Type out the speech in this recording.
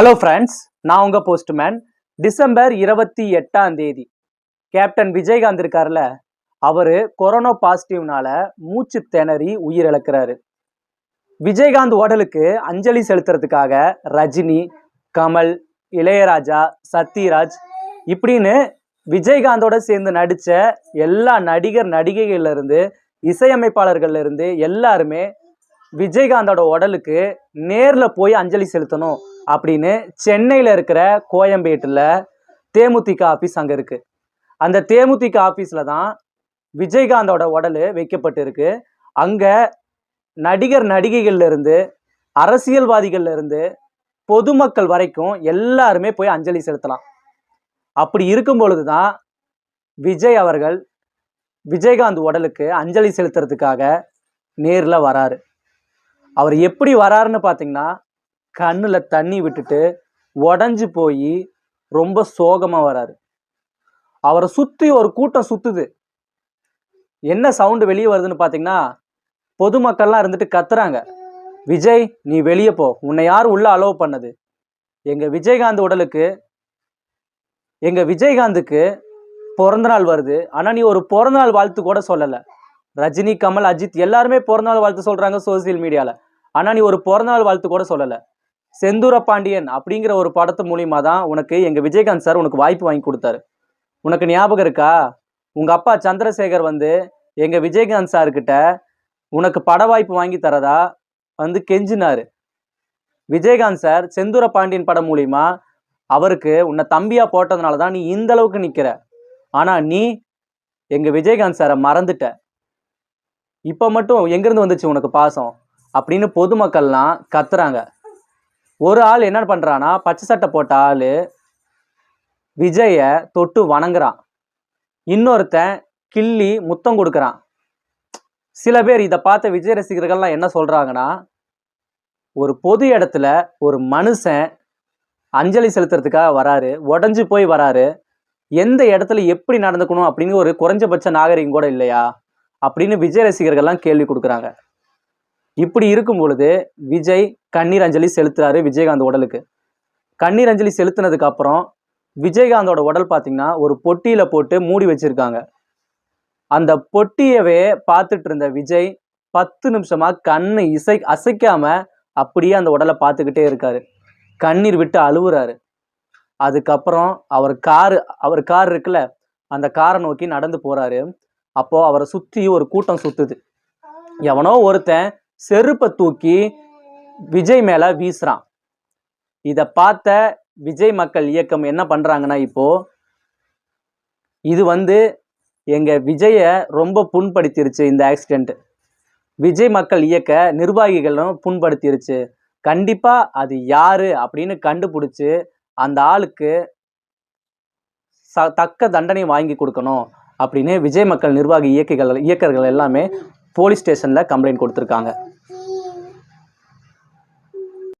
Hello friends நான் உங்கள் postman December இருபத்தி எட்டாம் தேதி. கேப்டன் விஜயகாந்த் இருக்கார்ல அவர் கொரோனா பாசிட்டிவ்னால மூச்சு திணறி உயிரிழக்கிறாரு. விஜயகாந்த் உடலுக்கு அஞ்சலி செலுத்துறதுக்காக ரஜினி கமல் இளையராஜா சத்யராஜ் இப்படின்னு விஜயகாந்தோட சேர்ந்து நடித்த எல்லா நடிகர் நடிகைகள்லேருந்து இசையமைப்பாளர்கள்லேருந்து இருந்து எல்லாருமே விஜயகாந்தோட உடலுக்கு நேரில் போய் அஞ்சலி செலுத்தணும் அப்படின்னு சென்னையில் இருக்கிற கோயம்பேட்டில் தேமுதிக ஆஃபீஸ் அங்கே இருக்குது அந்த தேமுதிக ஆஃபீஸில் தான் விஜயகாந்தோட உடல் வைக்கப்பட்டிருக்கு. அங்கே நடிகர் நடிகைகள்லேருந்து அரசியல்வாதிகள்லேருந்து பொதுமக்கள் வரைக்கும் எல்லாருமே போய் அஞ்சலி செலுத்தலாம். அப்படி இருக்கும் பொழுது தான் விஜய் அவர்கள் விஜயகாந்த் உடலுக்கு அஞ்சலி செலுத்துறதுக்காக நேரில் வராரு. அவர் எப்படி வராருன்னு பார்த்தீங்கன்னா கண்ணில் தண்ணி விட்டுட்டு உடஞ்சி போய் ரொம்ப சோகமாக வராரு. அவரை சுற்றி ஒரு கூட்டம் சுற்றுது என்ன சவுண்டு வெளியே வருதுன்னு பார்த்தீங்கன்னா பொதுமக்கள்லாம் இருந்துட்டு கத்துறாங்க. விஜய் நீ வெளியே போ. உன்னை யார் உள்ள அலோவ் பண்ணது? எங்கள் விஜயகாந்த் உடலுக்கு எங்கள் விஜயகாந்துக்கு பிறந்தநாள் வருது. ஆனால் நீ ஒரு பிறந்தநாள் வாழ்த்து கூட சொல்லலை. ரஜினி கமல் அஜித் எல்லாருமே பிறந்தநாள் வாழ்த்து சொல்கிறாங்க சோசியல் மீடியாவில் ஆனால் நீ ஒரு பிறந்தநாள் வாழ்த்து கூட சொல்லலை. செந்தூர பாண்டியன் அப்படிங்கிற ஒரு படத்து மூலியமா தான் உனக்கு எங்கள் விஜயகாந்த் சார் உனக்கு வாய்ப்பு வாங்கி கொடுத்தாரு. உனக்கு ஞாபகம் இருக்கா? உங்கள் அப்பா சந்திரசேகர் வந்து எங்கள் விஜயகாந்த் சார்கிட்ட உனக்கு பட வாய்ப்பு வாங்கி தரதா வந்து கெஞ்சினாரு. விஜயகாந்த் சார் செந்தூர பாண்டியன் படம் மூலிமா அவருக்கு உன்னை தம்பியாக போட்டதுனால தான் நீ இந்த அளவுக்கு நிற்கிற ஆனால் நீ எங்கள் விஜயகாந்த் சாரை மறந்துட்ட. இப்போ மட்டும் எங்கேருந்து வந்துச்சு உனக்கு பாசம்? அப்படின்னு பொதுமக்கள்லாம் கத்துறாங்க. ஒரு ஆள் என்ன பண்ணுறான்னா பச்சை சட்டை போட்ட ஆளு விஜய தொட்டு வணங்குறான். இன்னொருத்தன் கிள்ளி முத்தம் கொடுக்குறான். சில பேர் இதை பார்த்த விஜய் ரசிகர்கள்லாம் என்ன சொல்றாங்கன்னா ஒரு பொது இடத்துல ஒரு மனுஷன் அஞ்சலி செலுத்துறதுக்காக வராரு உடஞ்சு போய் வராரு எந்த இடத்துல எப்படி நடந்துக்கணும் அப்படின்னு ஒரு குறைஞ்சபட்ச நாகரிகம் கூட இல்லையா? அப்படின்னு விஜய் ரசிகர்கள்லாம் கேள்வி கொடுக்குறாங்க. இப்படி இருக்கும் பொழுது விஜய் கண்ணீர் அஞ்சலி செலுத்துறாரு விஜயகாந்த் உடலுக்கு. கண்ணீர் அஞ்சலி செலுத்தினதுக்கு அப்புறம் விஜயகாந்தோட உடல் பார்த்தீங்கன்னா ஒரு பொட்டியில போட்டு மூடி வச்சிருக்காங்க. அந்த பொட்டியவே பார்த்துட்டு இருந்த விஜய் பத்து நிமிஷமா கண்ணு இசை அசைக்காம அப்படியே அந்த உடலை பார்த்துக்கிட்டே இருக்காரு. கண்ணீர் விட்டு அழுவுறாரு. அதுக்கப்புறம் அவர் காரு அவர் கார் இருக்குல்ல அந்த காரை நோக்கி நடந்து போறாரு. அப்போ அவரை சுத்தி ஒரு கூட்டம் சுத்துது. எவனோ ஒருத்தன் செருப்பை தூக்கி விஜய் மேல வீசுறான். இதை பார்த்த விஜய் மக்கள் இயக்கம் என்ன பண்றாங்கன்னா இப்போ இது வந்து எங்க விஜய ரொம்ப புண்படுத்திருச்சு இந்த ஆக்சிடென்ட் விஜய் மக்கள் இயக்க நிர்வாகிகளும் புண்படுத்திருச்சு. கண்டிப்பா அது யாரு அப்படின்னு கண்டுபிடிச்சு அந்த ஆளுக்கு ச தக்க தண்டனை வாங்கி கொடுக்கணும் அப்படின்னு விஜய் மக்கள் நிர்வாகி இயக்கிகள் இயக்கர்கள் எல்லாமே போலீஸ் ஸ்டேஷனில் கம்ப்ளைண்ட் கொடுத்துருக்காங்க.